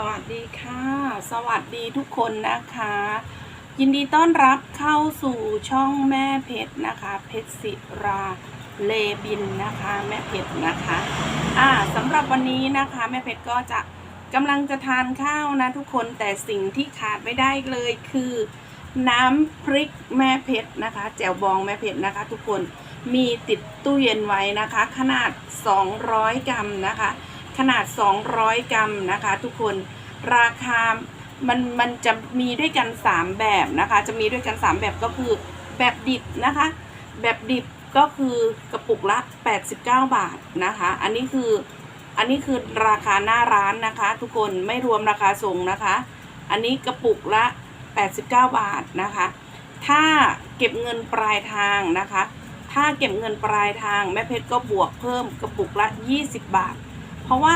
สวัสดีค่ะ สวัสดีทุกคนนะคะ ยินดีต้อนรับเข้าสู่ช่องแม่เพชรนะคะ เพชรศิราเลบินนะคะ แม่เพชรนะคะอ่าสำหรับวันนี้นะคะแม่เพชรก็จะกำลังจะทานข้าวนะทุกคนแต่สิ่งที่ขาดไม่ได้เลยคือ น้ำพริกแม่เพชรนะคะ แจ่วบองแม่เพชรนะคะ ทุกคนมีติดตู้เย็นไว้นะคะ ขนาด 200 กรัมนะคะ ขนาด 200 กรัมนะคะ ทุกคนราคามันมันจะมีด้วยกัน 3 แบบนะคะ จะมีด้วยกัน 3 แบบก็คือแบบดิบนะคะ แบบดิบก็คือกระปุกละ 89 บาทนะคะ อันนี้คืออันนี้คือราคาหน้าร้านนะคะ ทุกคนไม่รวมราคาส่งนะคะ อันนี้กระปุกละ 89 บาทนะคะ ถ้าเก็บเงินปลายทางนะคะ ถ้าเก็บเงินปลายทางแม่เพชรก็บวกเพิ่มกระปุกละ 20 บาท เพราะว่า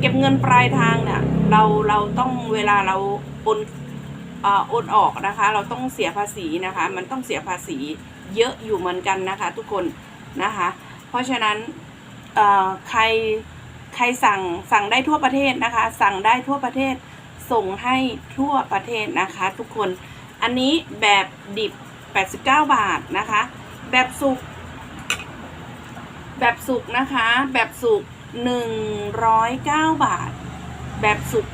เก็บเงินปลายทางเนี่ยเราเราต้องเวลาเราโอนเอ่อโอนออกนะคะ เราต้องเสียภาษีนะคะ มันต้องเสียภาษีเยอะอยู่เหมือนกันนะคะ ทุกคนนะคะ เพราะฉะนั้นเอ่อใครใครสั่งสั่งได้ทั่วประเทศนะคะ สั่งได้ทั่วประเทศส่งให้ทั่วประเทศนะคะ ทุกคนอันนี้แบบดิบ 89 บาทนะคะ แบบสุกแบบสุกนะคะ แบบสุก 109 บาท แบบสุก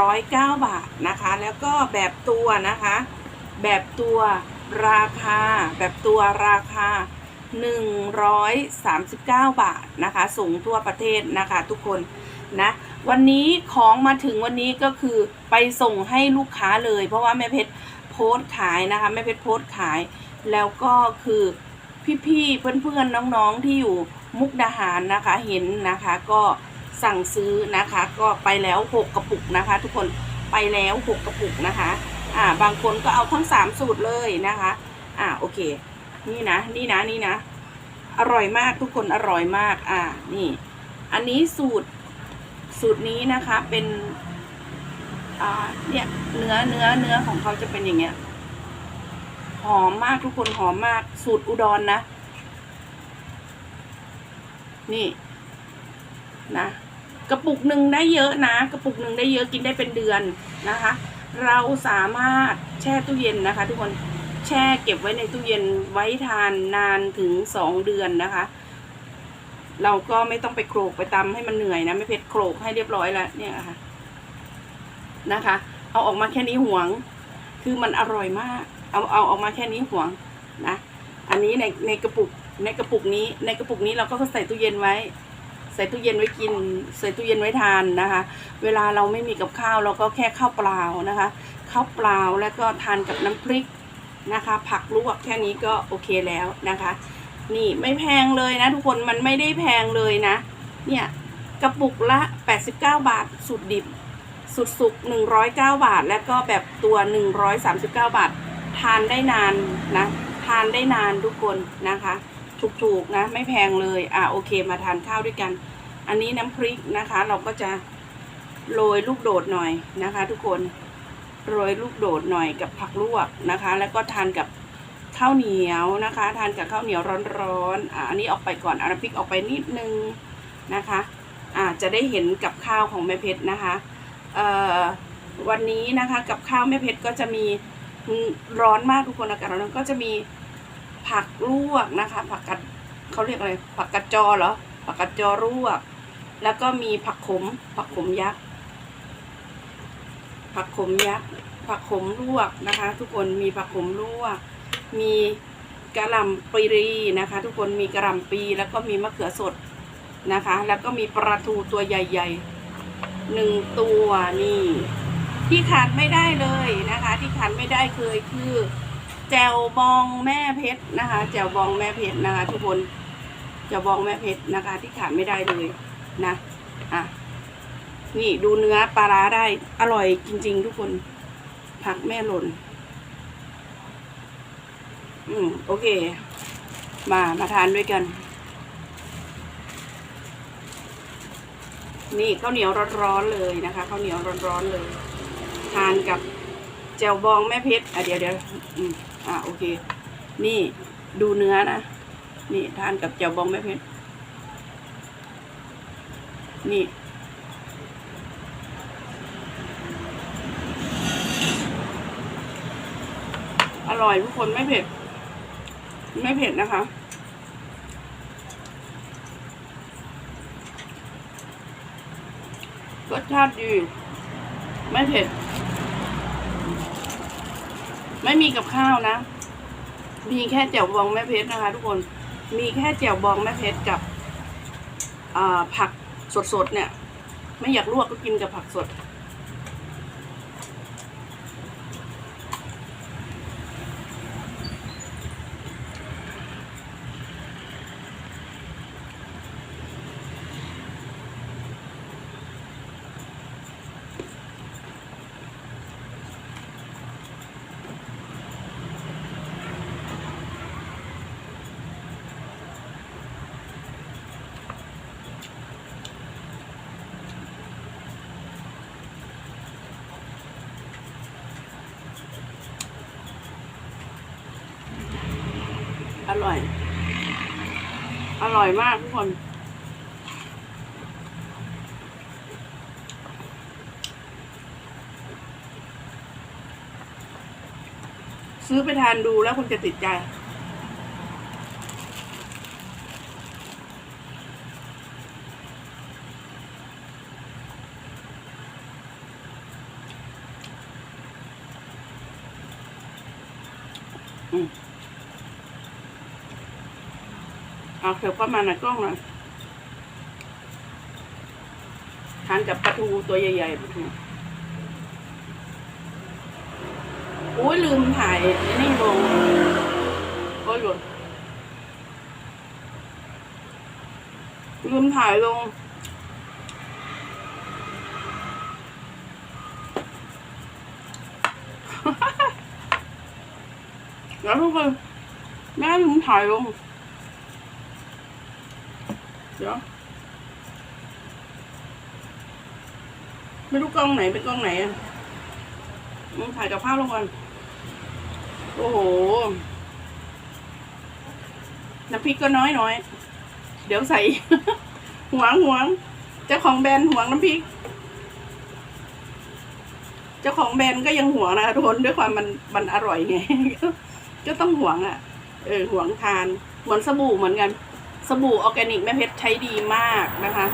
109 บาทนะคะ แล้วก็แบบตัวนะคะ แบบตัวราคา แบบตัวราคา 139 บาทนะคะ ส่งทั่วประเทศนะคะทุกคนนะวันนี้ของมาถึงวันนี้ก็คือไปส่งให้ลูกค้าเลย เพราะว่าแม่เพชรโพสต์ขายนะคะแม่เพชรโพสต์ขาย แล้วก็คือพี่ๆเพื่อนๆน้องๆที่อยู่ มุกดาหารนะคะเห็นนะคะก็สั่งซื้อนะคะ ก็ไปแล้ว 6 กระปุกนะคะ ทุกคนไปแล้ว 6 กระปุกนะคะอ่าบางคนก็เอาทั้ง 3 สูตรเลยนะคะอ่าโอเค นี่นะนี่นะนี่นะ อร่อยมากทุกคนอร่อยมากอ่านี่ อันนี้สูตรสูตรนี้นะคะเป็นอ่าเนี่ยเนื้อเนื้อเนื้อของเขาจะเป็นอย่างเงี้ยหอมมากทุกคนหอมมากสูตรอุดรนนะ นี่นะกระปุกหนึ่งได้เยอะนะ กระปุกหนึ่งได้เยอะกินได้เป็นเดือนนะคะ เราสามารถแช่ตู้เย็นนะคะ ทุกคนแช่เก็บไว้ในตู้เย็นไว้ทานนานถึงสองเดือนนะคะ เราก็ไม่ต้องไปโขลกไปตำให้มันเหนื่อยนะ ไม่เผ็ดโขลกให้เรียบร้อยแล้วเนี่ยค่ะนะคะ เอาออกมาแค่นี้หวง คือมันอร่อยมาก เอาเอาออกมาแค่นี้หวงนะ อันนี้ในในกระปุก ในกระปุกนี้ ในกระปุกนี้เราก็ใส่ตู้เย็นไว้ ใส่ตู้เย็นไว้กิน ใส่ตู้เย็นไว้ทานนะคะ เวลาเราไม่มีกับข้าวเราก็แค่ข้าวเปล่านะคะข้าวเปล่าแล้วก็ทานกับน้ำพริกนะคะ ผักลวกแค่นี้ก็โอเคแล้วนะคะ นี่ไม่แพงเลยนะทุกคนมันไม่ได้แพงเลยนะ เนี่ยกระปุกละ 89 บาทสุดดิบ สุดสุก109 บาท แล้วก็แบบตัว 139 บาท ทานได้นานนะ ทานได้นานทุกคนนะคะ ถูกๆนะ ไม่แพงเลย อะโอเคมาทานข้าวด้วยกัน อันนี้น้ำพริกนะคะ เราก็จะโรยลูกโดดหน่อยนะคะ ทุกคนโรยลูกโดดหน่อยกับผักลวกนะคะ แล้วก็ทานกับข้าวเหนียวนะคะ ทานกับข้าวเหนียวร้อนๆอะอันนี้ออกไปก่อนเอาน้ำพริกออกไปนิดนึงนะคะอ่าจะได้เห็นกับข้าวของแม่เพชรนะคะเอ่อวันนี้นะคะกับข้าวแม่เพชรก็จะมีร้อนมากทุกคนอากาศร้อนก็จะมี ผักลวกนะคะ ผักกัดเขาเรียกอะไรผักกัดจอเหรอผักกัดจอลวก แล้วก็มีผักขม ผักขมยักษ์ผักขมยักษ์ผักขมลวกนะคะ ทุกคนมีผักขมลวก มีกระหล่ำปลีนะคะ ทุกคนมีกระหล่ำปีแล้วก็มีมะเขือสดนะคะ แล้วก็มีปลาทูตัวใหญ่ๆหนึ่งตัวนี่ที่ขาดไม่ได้เลยนะคะ ที่ขาดไม่ได้เคยคือ แจวบองแม่เพชรนะคะ แจวบองแม่เพชรนะคะ ทุกคนแจวบองแม่เพชรนะคะ ที่ขาดไม่ได้เลยนะอะนี่ดูเนื้อปลาร้าได้อร่อยจริง ๆ ทุกคนผักแม่หล่น อืมโอเค มามาทานด้วยกัน นี่ข้าวเหนียวร้อนๆเลยนะคะข้าวเหนียวร้อนๆเลย ทานกับแจ่วบองแม่เพชรอะเดี๋ยวเดี๋ยวอืม อะโอเค นี่ดูเนื้อนะ นี่ทานกับเจียวบองแม่เพชร นี่ อร่อยทุกคนไม่เผ็ด ไม่เผ็ดนะคะ รสชาติดี ไม่เผ็ด ไม่มีกับข้าวนะ มีแค่แจ่วบองแม่เพชรนะคะ ทุกคน มีแค่แจ่วบองแม่เพชรกับผักสดๆเนี่ย ไม่อยากลวกก็กินกับผักสด ร่อย อร่อยมากทุกคน ซื้อไปทานดูแล้วคุณจะติดใจอืม เอาเถอะประมาณหน่อยกล้องหน่อยทานกับปลาทูตัวใหญ่ๆปลาทูโอ้ยลืมถ่ายนี่ลงโอ้ยหลุดลืมถ่ายลง แล้วทุกคนแม่ลืมถ่ายลง เดี๋ยวไม่รู้กล้องไหนเป็นกล้องไหนอะมึงถ่ายกับภาพลงก่อน โอ้โห น้ำพริกก็น้อยน้อย เดี๋ยวใส่ หวงหวง เจ้าของแบรนด์หวงน้ำพริก เจ้าของแบรนด์ก็ยังหวงนะคะทุกคนด้วยความมันมันอร่อยไง ก็ต้องหวงอะ เออหวงทาน เหมือนสบู่เหมือนกัน สบู่ออร์แกนิกแม่เพชรใช้ดีมากนะคะ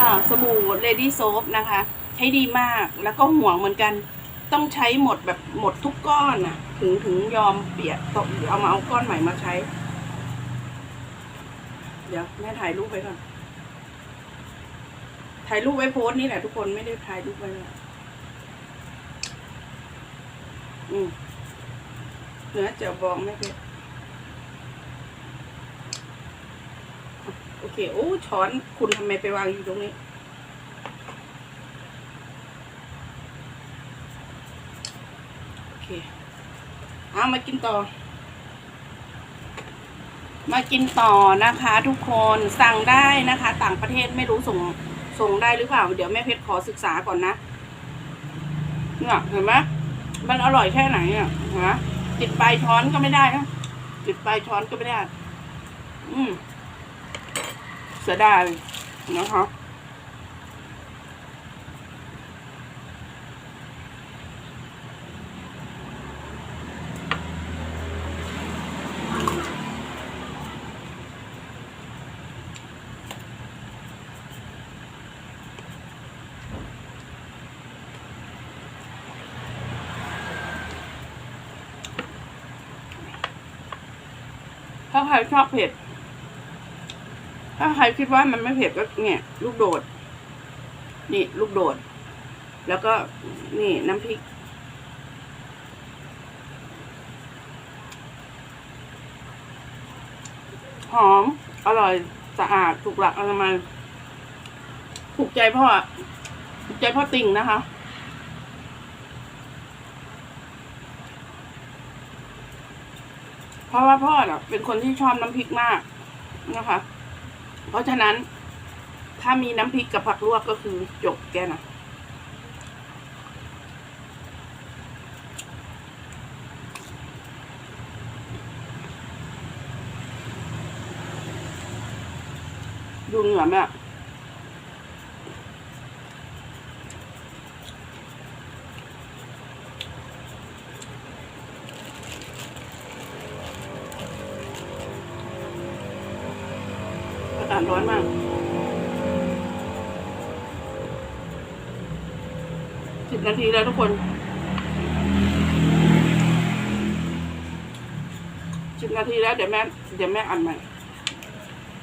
อ่าสบู่เลดี้โซฟนะคะ ใช้ดีมากแล้วก็ห่วงเหมือนกัน ต้องใช้หมดแบบหมดทุกก้อนนะถึงถึงยอมเปียนตกเอามาเอาก้อนใหม่มาใช้ เดี๋ยวแม่ถ่ายรูปไว้ก่อนถ่ายรูปไว้โพสต์นี่แหละทุกคนไม่ได้ถ่ายรูปไว้เลยอืมเนื้อจียวบองไม่เพช โอเค โอ้ ช้อนคุณทำไมไปวางอยู่ตรงนี้ โอเค เอามากินต่อ มากินต่อนะคะทุกคนสั่งได้นะคะ ต่างประเทศไม่รู้ส่งส่งได้หรือเปล่า เดี๋ยวแม่เพชรขอศึกษาก่อนนะเนี่ยเห็นไหมมันอร่อยแค่ไหนอะฮะติดปลายช้อนก็ไม่ได้นะติดปลายช้อนก็ไม่ได้ อืม สียดายนะคะถ้าใครชอบเผ็ด ถ้าใครคิดว่ามันไม่เผ็ดก็เนี่ยลูกโดด นี่ลูกโดด แล้วก็นี่น้ำพริก หอม อร่อยสะอาดถูกหลักอนามัยถูกใจพ่อถูกใจพ่อติ่งนะคะเพราะว่าพ่อน่ะเป็นคนที่ชอบน้ำพริกมากนะคะ เพราะฉะนั้น ถ้ามีน้ำพริกกับผักลวกก็คือจบแกนะดูเหงื่อไหมอะากาศร้อนมาก สิบนาทีแล้วทุกคน สิบนาทีแล้วเดี๋ยวแม่ เดี๋ยวแม่อันใหม่